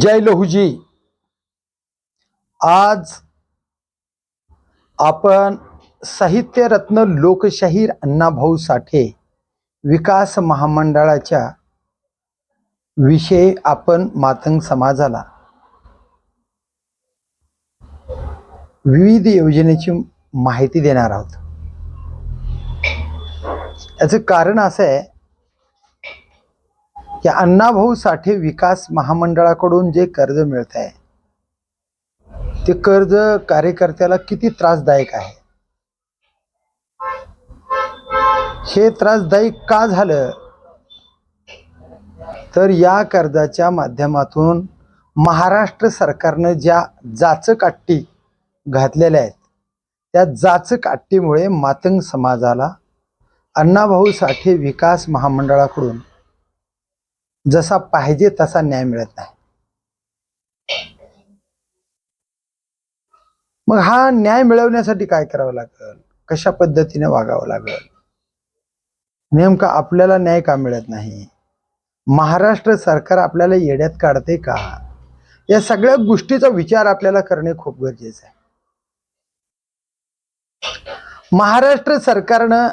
जय लहुजी आज आपण साहित्यरत्न लोकशाहीर अण्णाभाऊ साठे विकास महामंडळाच्या विषयी आपण मातंग समाजाला विविध योजनेची माहिती देणार आहोत. याचं कारण असं आहे की अण्णाभाऊ साठे विकास महामंडळाकडून जे कर्ज मिळत आहे ते कर्ज कार्यकर्त्याला किती त्रासदायक आहे? हे त्रासदायक का झालं? तर या कर्जाच्या माध्यमातून महाराष्ट्र सरकारनं ज्या जाचक अट्टी घातलेल्या आहेत त्या जाचक अट्टीमुळे मातंग समाजाला अण्णाभाऊ साठे विकास महामंडळाकडून जसा पाहिजे तसा न्याय मिळत नाही. मग हा न्याय मिळवण्यासाठी काय करावं लागेल? कशा पद्धतीने वागावं लागेल? नेमका आपल्याला न्याय का मिळत नाही? महाराष्ट्र सरकार आपल्याला येड्यात काढते का? या सगळ्या गोष्टीचा विचार आपल्याला करणे खूप गरजेचं आहे. महाराष्ट्र सरकारनं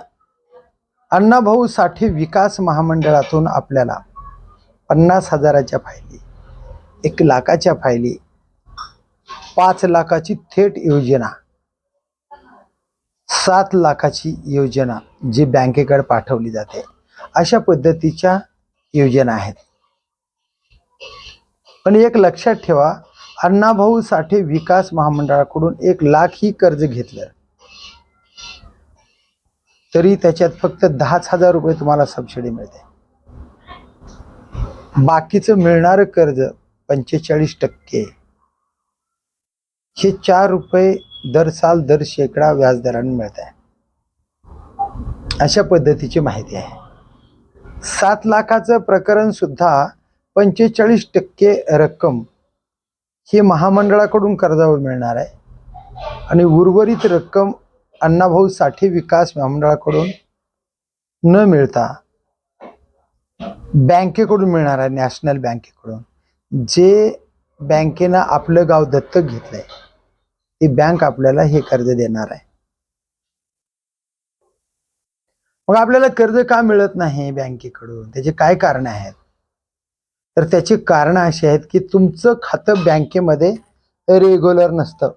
अण्णाभाऊ साठे विकास महामंडळातून आपल्याला पन्नास हजाराच्या फायली एक लाखाच्या फायली पाच लाखाची थेट योजना सात लाखाची योजना जी बँकेकडे पाठवली जाते. अशा पद्धतीच्या योजना आहेत. पण एक लक्षात ठेवा अण्णाभाऊ साठे विकास महामंडळाकडून एक लाख ही कर्ज घेतलं. तरी त्याच्यात फक्त दहाच हजार रुपये तुम्हाला सबसिडी मिळते. बाकीचं मिळणारं कर्ज पंचेचाळीस टक्के. हे चार रुपये दर साल दर शेकडा व्याजदराने मिळत आहे. अशा पद्धतीची माहिती आहे. सात लाखाचं प्रकरण सुद्धा पंचेचाळीस टक्के रक्कम ही महामंडळाकडून कर्जावर मिळणार आहे. आणि उर्वरित रक्कम अण्णाभाऊ साठे विकास महामंडळाकडून न मिळता बँकेकडून मिळणार आहे नॅशनल बँकेकडून. जे बँकेनं आपलं गाव दत्तक घेतलंय ती बँक आपल्याला हे कर्ज देणार आहे. मग आपल्याला कर्ज का मिळत नाही बँकेकडून? त्याचे काय कारण आहेत? तर त्याची कारण अशी आहेत की तुमचं खातं बँकेमध्ये रेग्युलर नसतं.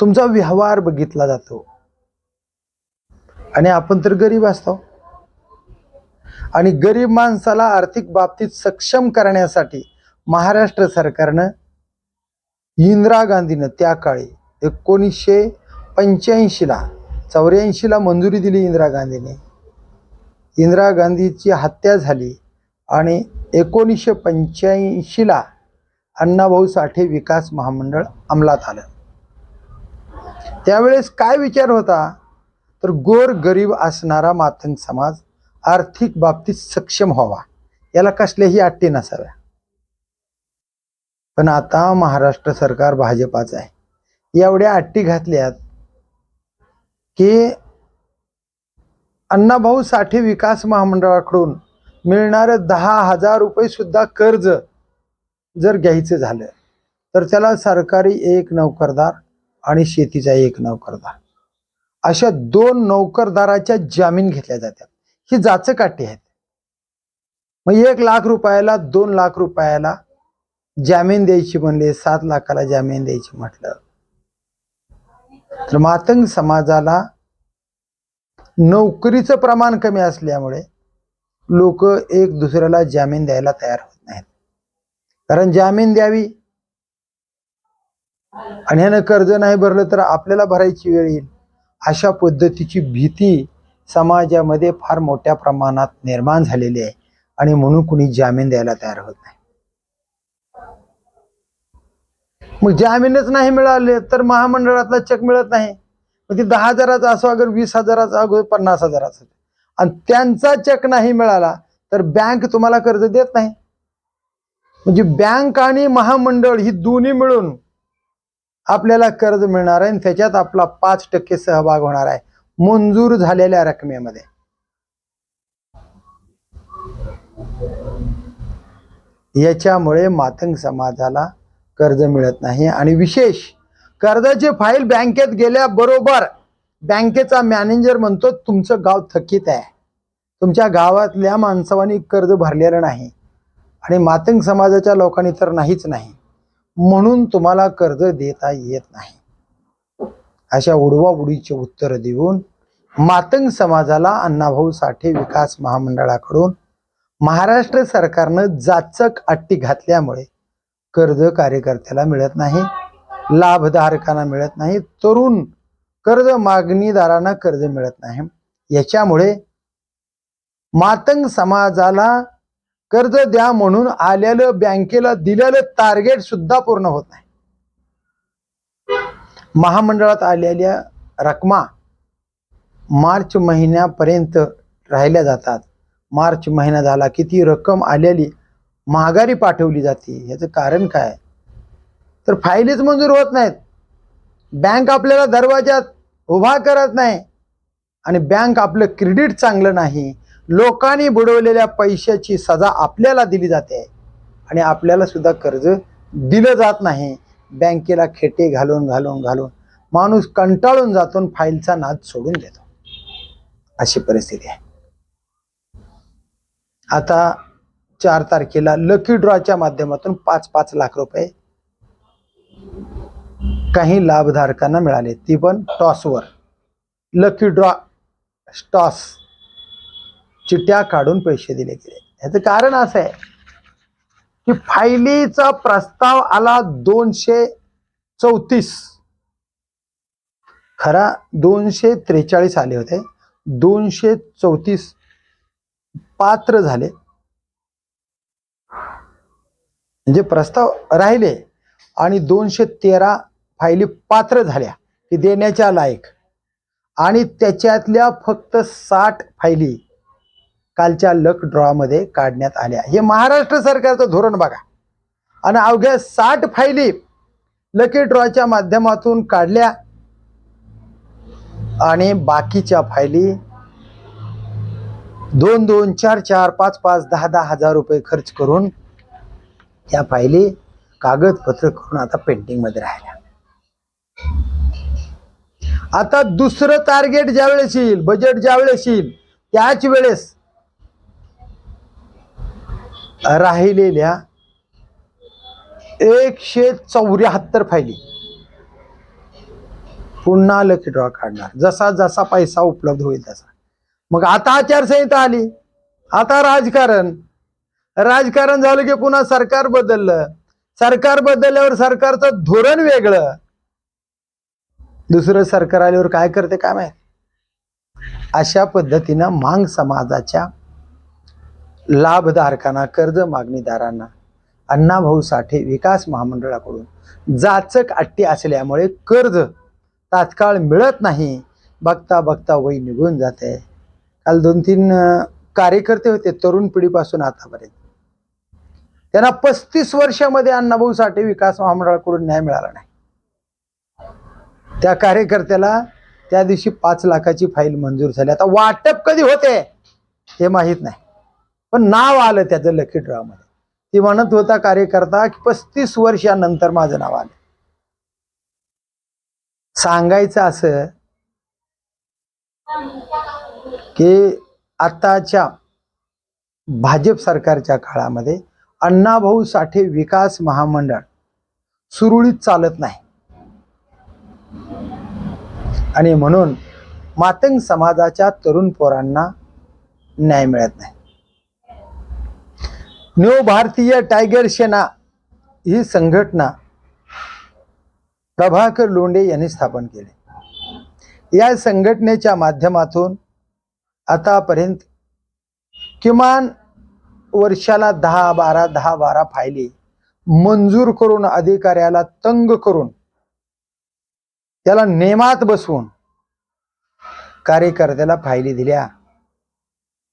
तुमचा व्यवहार बघितला जातो. आणि आपण तर गरीब असतो. आणि गरीब माणसाला आर्थिक बाबतीत सक्षम करण्यासाठी महाराष्ट्र सरकारनं इंदिरा गांधीनं त्या काळी एकोणीसशे पंच्याऐंशीला चौऱ्याऐंशीला मंजुरी दिली इंदिरा गांधीने. इंदिरा गांधीची हत्या झाली आणि एकोणीसशे पंच्याऐंशीला अण्णाभाऊ साठे विकास महामंडळ अंमलात आलं. त्यावेळेस काय विचार होता? तर गोर गरीब असणारा मातंग समाज आर्थिक बाबतीत सक्षम व्हावा. याला कसल्याही अट्टी नसाव्या. पण आता महाराष्ट्र सरकार भाजपाचं आहे. एवढ्या अट्टी घातल्यात की अण्णाभाऊ साठे विकास महामंडळाकडून मिळणारं दहा हजार रुपये सुद्धा कर्ज जर घ्यायचं झालं तर त्याला सरकारी एक नोकरदार आणि शेतीचा एक नोकरदार अशा दोन नोकरदाराच्या जामीन घेतल्या जातात. ही जाचकाठी आहेत. मग एक लाख रुपयाला दोन लाख रुपयाला जामीन द्यायची म्हणले सात लाखाला जामीन द्यायची म्हटलं. तर मातंग समाजाला नोकरीचं प्रमाण कमी असल्यामुळे लोक एक दुसऱ्याला जामीन द्यायला तयार होत नाहीत. कारण जामीन द्यावी आणि ह्यानं कर्ज नाही भरलं तर आपल्याला भरायची वेळ येईल. अशा पद्धतीची भीती समाजामध्ये फार मोठ्या प्रमाणात निर्माण झालेली आहे. आणि म्हणून कुणी जामीन द्यायला तयार होत नाही. मग जामीनच नाही मिळाले तर महामंडळातला चेक मिळत नाही. मग ते दहा हजाराचा असो अगर वीस हजाराचा अगो पन्नास हजाराचा. आणि त्यांचा चेक नाही मिळाला तर बँक तुम्हाला कर्ज देत नाही. म्हणजे बँक आणि महामंडळ ही दोन्ही मिळून आपल्याला कर्ज मिळणार आहे आणि त्याच्यात आपला पाच टक्के सहभाग होणार आहे. मंजूर झालेल्या रकमेमध्ये. याच्यामुळे मातंग समाजाला कर्ज मिळत नाही आणि विशेष कर्जाची फाईल बँकेत गेल्याबरोबर बँकेचा मॅनेजर म्हणतो तुमचं गाव थकीत आहे. तुमच्या गावातल्या माणसावानी कर्ज भरलेलं नाही आणि मातंग समाजाच्या लोकांनी तर नाहीच नाही. म्हणून तुम्हाला कर्ज देता येत नाही. अशा उडवाउडीचे उत्तर देऊन मातंग समाजाला अण्णाभाऊ साठे विकास महामंडळाकडून महाराष्ट्र सरकारनं जाचक अट्टी घातल्यामुळे कर्ज कार्यकर्त्याला मिळत नाही लाभधारकांना मिळत नाही तरुण कर्ज मागणीदारांना कर्ज मिळत नाही. याच्यामुळे मातंग समाजाला कर्ज द्या म्हणून आलेलं बँकेला दिलेलं टार्गेट सुद्धा पूर्ण होत नाही. महामंडळात आलेल्या रकमा मार्च महिन्यापर्यंत राहिल्या जातात. मार्च महिना झाला की ती रक्कम आलेली माघारी पाठवली जाते. ह्याचं कारण काय? तर फायलीच मंजूर होत नाहीत. बँक आपल्याला दरवाजात उभा करत नाही आणि बँक आपलं क्रेडिट चांगलं नाही. लोकांनी बुडवलेल्या पैशाची सजा आपल्याला दिली जाते आणि आपल्याला सुद्धा कर्ज दिलं जात नाही. बँकेला खेटे घालून घालून घालून माणूस कंटाळून जातो फाईलचा नाद सोडून देतो. अशी परिस्थिती आहे. आता चार तारखेला लकी ड्रॉच्या माध्यमातून पाच पाच लाख रुपये काही लाभधारकांना मिळाले. ती पण टॉसवर लकी ड्रॉ टॉस चिट्ट्या काढून पैसे दिले गेले. याचं कारण असं आहे की फायलीचा प्रस्ताव आला दोनशे चौतीस. खरा दोनशे त्रेचाळीस आले होते. दोनशे चौतीस पात्र झाले. म्हणजे प्रस्ताव राहिले आणि दोनशे तेरा फायली पात्र झाल्या की देण्याच्या लायक. आणि त्याच्यातल्या फक्त साठ फायली कालच्या लक ड्रॉमध्ये काढण्यात आल्या. हे महाराष्ट्र सरकारचं धोरण बघा. आणि अवघ्या साठ फायली लकी ड्रॉच्या माध्यमातून काढल्या. आणि बाकीच्या फायली दोन दोन चार चार पाच पाच दहा दहा हजार रुपये खर्च करून त्या फायली कागदपत्र करून आता पेंटिंगमध्ये राहिल्या. आता दुसरं टार्गेट ज्यावेळेस येईल बजेट ज्यावेळेस येईल त्याच वेळेस राहिलेल्या एकशे चौऱ्याहत्तर फायली. पुन्हा लकी ड्रॉ काढणार. जसा जसा पैसा उपलब्ध होईल तसा. मग आता आचारसंहिता आली. आता राजकारण. राजकारण झालं की पुन्हा सरकार बदललं. सरकार बदलल्यावर सरकारचं धोरण वेगळं. दुसरं सरकार आल्यावर काय करते काय माहीत? अशा पद्धतीनं मांग समाजाच्या लाभधारकांना कर्ज मागणीदारांना अण्णाभाऊ साठे विकास महामंडळाकडून जाचक अट्टी असल्यामुळे कर्ज तात्काळ मिळत नाही. बघता बघता वय निघून जाते. काल दोन तीन कार्यकर्ते होते तरुण पिढीपासून आतापर्यंत. त्यांना पस्तीस वर्षामध्ये अण्णाभाऊ साठे विकास महामंडळाकडून न्याय मिळाला नाही. त्या कार्यकर्त्याला त्या दिवशी पाच लाखाची फाईल मंजूर झाली. आता वाटप कधी होते हे माहीत नाही. पण नाव आलं त्याचं लकी ड्रॉमध्ये ती म्हणत होता कार्यकर्ता की पस्तीस वर्षानंतर माझं नाव आलं. सांगायचं असं की आताच्या भाजप सरकारच्या काळामध्ये अण्णाभाऊ साठे विकास महामंडळ सुरळीत चालत नाही. आणि म्हणून मातंग समाजाच्या तरुण पोरांना न्याय मिळत नाही. न्यू भारतीय टायगर सेना ही संघटना प्रभाकर लोंढे यांनी स्थापन केली. या संघटनेच्या माध्यमातून आतापर्यंत किमान वर्षाला दहा बारा दहा बारा फायली मंजूर करून अधिकाऱ्याला तंग करून त्याला नेमात बसवून कार्यकर्त्याला फायली दिल्या.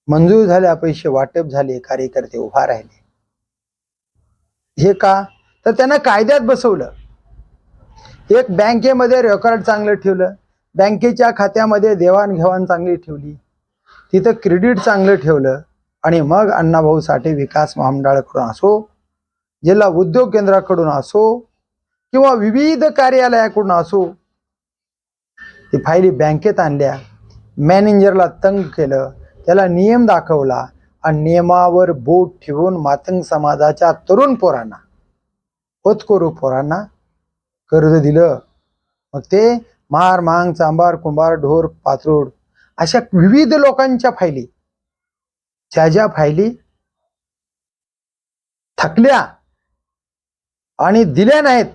मंजूर झाल्या पैसे वाटप झाले कार्यकर्ते उभा राहिले. हे का? तर त्यांना कायद्यात बसवलं. एक बँकेमध्ये रेकॉर्ड चांगलं ठेवलं. बँकेच्या खात्यामध्ये देवाणघेवाण चांगली ठेवली. तिथं क्रेडिट चांगलं ठेवलं. आणि मग अण्णाभाऊ साठे विकास महामंडळाकडून असो जिल्हा उद्योग केंद्राकडून असो किंवा विविध कार्यालयाकडून असो ती फायली बँकेत आणल्या. मॅनेजरला तंग केलं. त्याला नियम दाखवला आणि नियमावर बोट ठेवून मातंग समाजाच्या तरुण पोरांना होतकोरू पोरांना कर्ज दिलं. मग ते मार मांग चांबार कुंभार ढोर पात्रोड अशा विविध लोकांच्या फायली ज्या ज्या फायली थकल्या आणि दिल्या नाहीत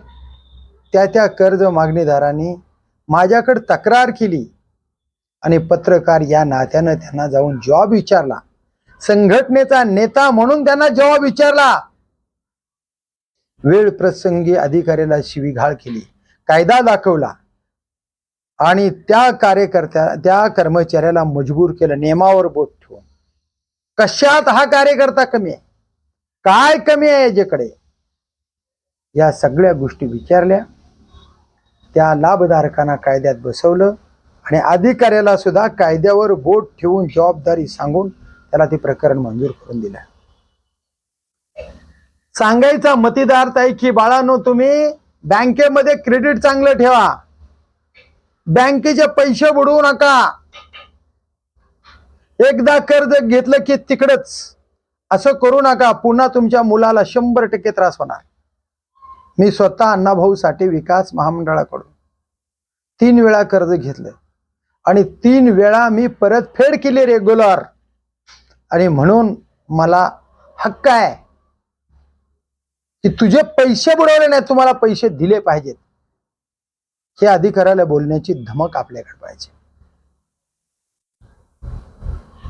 त्या त्या कर्ज मागणीदारांनी माझ्याकडे तक्रार केली. आणि पत्रकार या नात्यानं त्यांना जाऊन जॉब विचारला. संघटनेचा नेता म्हणून त्यांना जॉब विचारला. वेळ प्रसंगी अधिकाऱ्याला शिवीघाळ केली. कायदा दाखवला. आणि त्या कार्यकर्त्या त्या कर्मचाऱ्याला मजबूर केलं. नियमावर बोट ठेवून. कशात हा कार्यकर्ता कमी आहे? काय कमी आहे याच्याकडे? या सगळ्या गोष्टी विचारल्या. त्या लाभधारकांना कायद्यात बसवलं. आणि अधिकाऱ्याला सुद्धा कायद्यावर बोट ठेवून जबाबदारी सांगून त्याला ते प्रकरण मंजूर करून दिलं. सांगायचा मतीदार ताई की बाळानो तुम्ही बँकेमध्ये क्रेडिट चांगलं ठेवा. बँकेचे पैसे बुडवू नका. एकदा कर्ज घेतलं की तिकडच. असं करू नका. पुन्हा तुमच्या मुलाला शंभर टक्के त्रास होणार. मी स्वतः अण्णाभाऊ साठी विकास महामंडळाकडून तीन वेळा कर्ज घेतलं. आणि तीन वेळा मी परतफेड केली रेग्युलर आणि म्हणून मला हक्क आहे की तुझे पैसे बुडवले नाही तुम्हाला पैसे दिले पाहिजेत. हे अधिकाऱ्याला बोलण्याची धमक आपल्याकडे पाहिजे.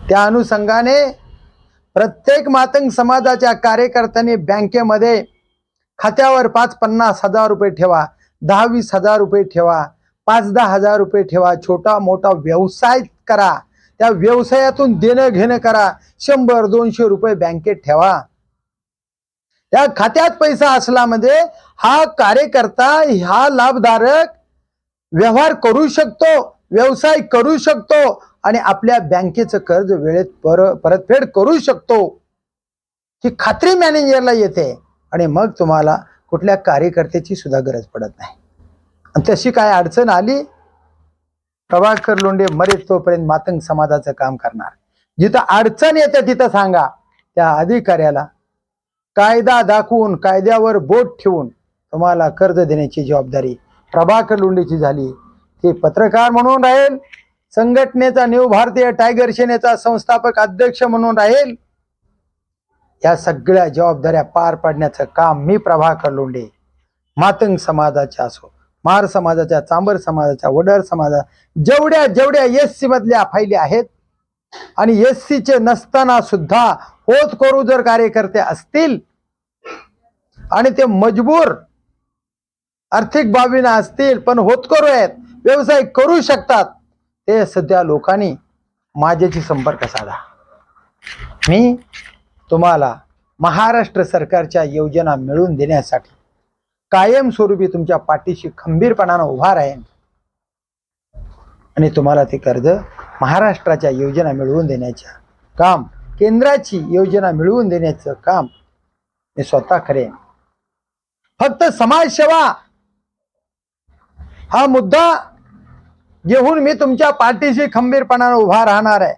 त्या अनुषंगाने प्रत्येक मातंग समाजाच्या कार्यकर्त्यांनी बँकेमध्ये खात्यावर पाच पन्नास हजार रुपये ठेवा दहा वीस हजार रुपये ठेवा पाच दहा हजार रुपये ठेवा छोटा मोठा व्यवसाय करा. त्या व्यवसायातून देणं घेणं करा. शंभर दोनशे रुपये बँकेत ठेवा. त्या खात्यात पैसा असला म्हणजे हा कार्यकर्ता हा लाभधारक व्यवहार करू शकतो व्यवसाय करू शकतो आणि आपल्या बँकेचं कर्ज वेळेत पर परतफेड करू शकतो. ही खात्री मॅनेजरला येते आणि मग तुम्हाला कुठल्या कार्यकर्त्याची सुद्धा गरज पडत नाही. आणि तशी काय अडचण आली प्रभाकर लोंढे मरेच तोपर्यंत मातंग समाजाचं काम करणार. जिथं अडचण येते तिथं सांगा त्या अधिकाऱ्याला कायदा दाखवून कायद्यावर बोट ठेवून तुम्हाला कर्ज देण्याची जबाबदारी प्रभाकर लोंढेची झाली. ते पत्रकार म्हणून राहील संघटनेचा न्यू भारतीय टायगर सेनेचा संस्थापक अध्यक्ष म्हणून राहील या सगळ्या जबाबदाऱ्या पार पाडण्याचं काम मी प्रभाकर लोंढे मातंग समाजाचे असो मार समाजाच्या चांबर समाजाच्या वडर समाजा जेवढ्या जेवढ्या एस सी मधल्या फायली आहेत आणि एस सीचे नसताना सुद्धा होत करू जर कार्यकर्ते असतील आणि ते मजबूर आर्थिक बाबीना असतील पण होतकरू आहेत व्यवसाय करू शकतात ते सध्या लोकांनी माझ्याशी संपर्क साधा. मी तुम्हाला महाराष्ट्र सरकारच्या योजना मिळवून देण्यासाठी कायमस्वरूपी तुमच्या पाठीशी खंबीरपणानं उभा राहीन. आणि तुम्हाला ते कर्ज महाराष्ट्राच्या योजना मिळवून देण्याच्या काम केंद्राची योजना मिळवून देण्याचं काम मी स्वतः करेन. फक्त समाजसेवा! हा मुद्दा घेऊन मी तुमच्या पाठीशी खंबीरपणानं उभा राहणार आहे.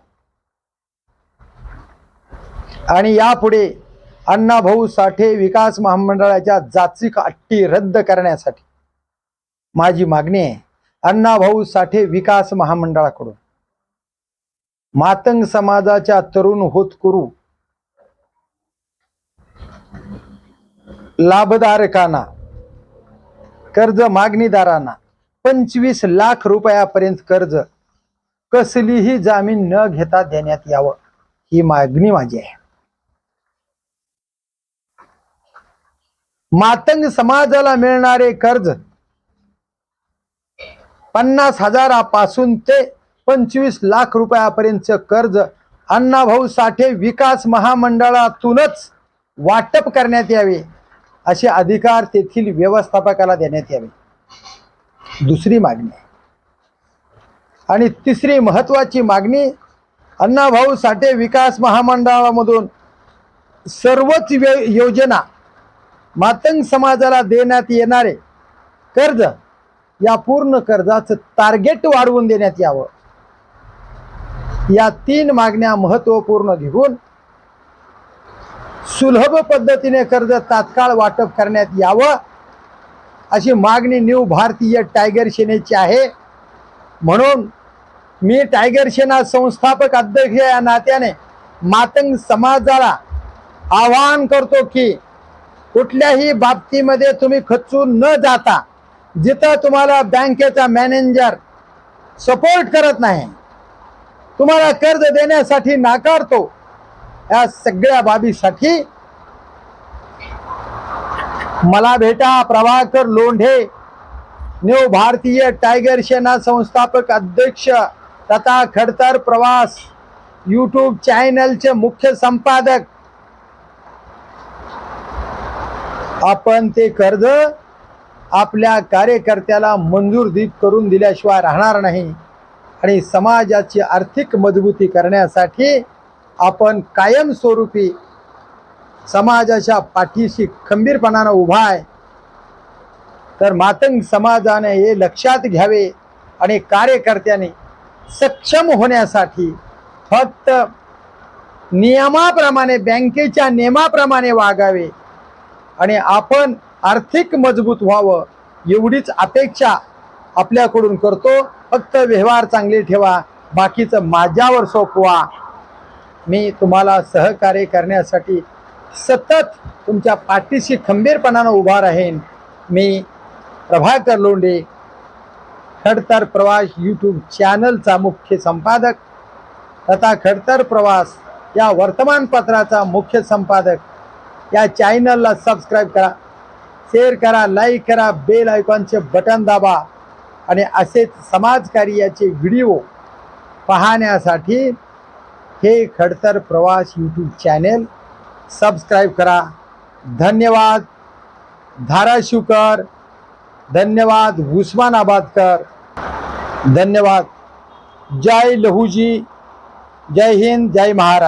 आणि यापुढे अण्णाभाऊ साठे विकास महामंडळाच्या जाचिक अट्टी रद्द करण्यासाठी. माझी मागणी आहे अण्णाभाऊ साठे विकास महामंडळाकडून. मातंग समाजाच्या तरुण होतकरू. लाभधारकांना कर्ज मागणीदारांना पंचवीस लाख रुपयापर्यंत कर्ज. कसलीही जामीन न घेता देण्यात यावं ही मागणी माझी आहे. मातंग समाजाला मिळणारे कर्ज पन्नास हजारापासून ते पंचवीस लाख रुपयापर्यंतचं कर्ज अण्णाभाऊ साठे विकास महामंडळातूनच वाटप करण्यात यावे असे अधिकार तेथील व्यवस्थापकाला देण्यात यावे. दुसरी मागणी. आहे आणि तिसरी महत्वाची मागणी अण्णाभाऊ साठे विकास महामंडळामधून सर्वच योजना मातंग समाजाला देण्यात येणारे कर्ज या पूर्ण कर्जाचं टार्गेट वाढवून देण्यात यावं. या तीन मागण्या महत्त्वपूर्ण घेऊन सुलभ पद्धतीने कर्ज तात्काळ वाटप करण्यात यावं अशी मागणी न्यू भारतीय टायगर सेनेची आहे. म्हणून मी टायगर सेना संस्थापक अध्यक्ष या नात्याने मातंग समाजाला आवाहन करतो की कुठल्याही बाबतीमध्ये तुम्ही खचून न जाता जिथं तुम्हाला बँकेचा मॅनेजर सपोर्ट करत नाही तुम्हाला कर्ज देण्यासाठी नाकारतो या सगळ्या बाबीसाठी मला भेटा प्रभाकर लोंढे न्यू भारतीय टायगर सेना संस्थापक अध्यक्ष तथा खडतर प्रवास यूट्यूब चॅनलचे मुख्य संपादक. आपण ते कर्ज आपल्या कार्यकर्त्याला मंजूर दीप करून दिल्याशिवाय राहणार नाही. आणि समाजाची आर्थिक मजबूती करण्यासाठी आपण कायमस्वरूपी समाजाच्या पाठीशी खंबीरपणानं उभा आहे. तर मातंग समाजाने हे लक्षात घ्यावे आणि कार्यकर्त्याने सक्षम होण्यासाठी फक्त नियमाप्रमाणे बँकेच्या नियमाप्रमाणे वागावे. आणि आपण आर्थिक मजबूत व्हावं एवढीच अपेक्षा आपल्याकडून करतो. फक्त व्यवहार चांगले ठेवा बाकीचं माझ्यावर सोपवा. मी तुम्हाला सहकार्य करण्यासाठी सतत तुमच्या पाठीशी खंबीरपणानं उभा राहीन. मी प्रभाकर लोंढे खडतर प्रवास यूट्यूब चॅनलचा मुख्य संपादक तथा खडतर प्रवास या वर्तमानपत्राचा मुख्य संपादक. या चॅनलला सबस्क्राईब करा. शेअर करा लाईक करा बेल आयकॉनचे बटन दाबा. आणि असेच समाजकार्याचे व्हिडिओ पाहण्यासाठी हे खडतर प्रवास यूट्यूब चॅनेल सबस्क्राईब करा. धन्यवाद. धाराशिवकर. धन्यवाद. उस्मानाबादकर धन्यवाद. जय लहूजी. जय हिंद. जय महाराष्ट्र.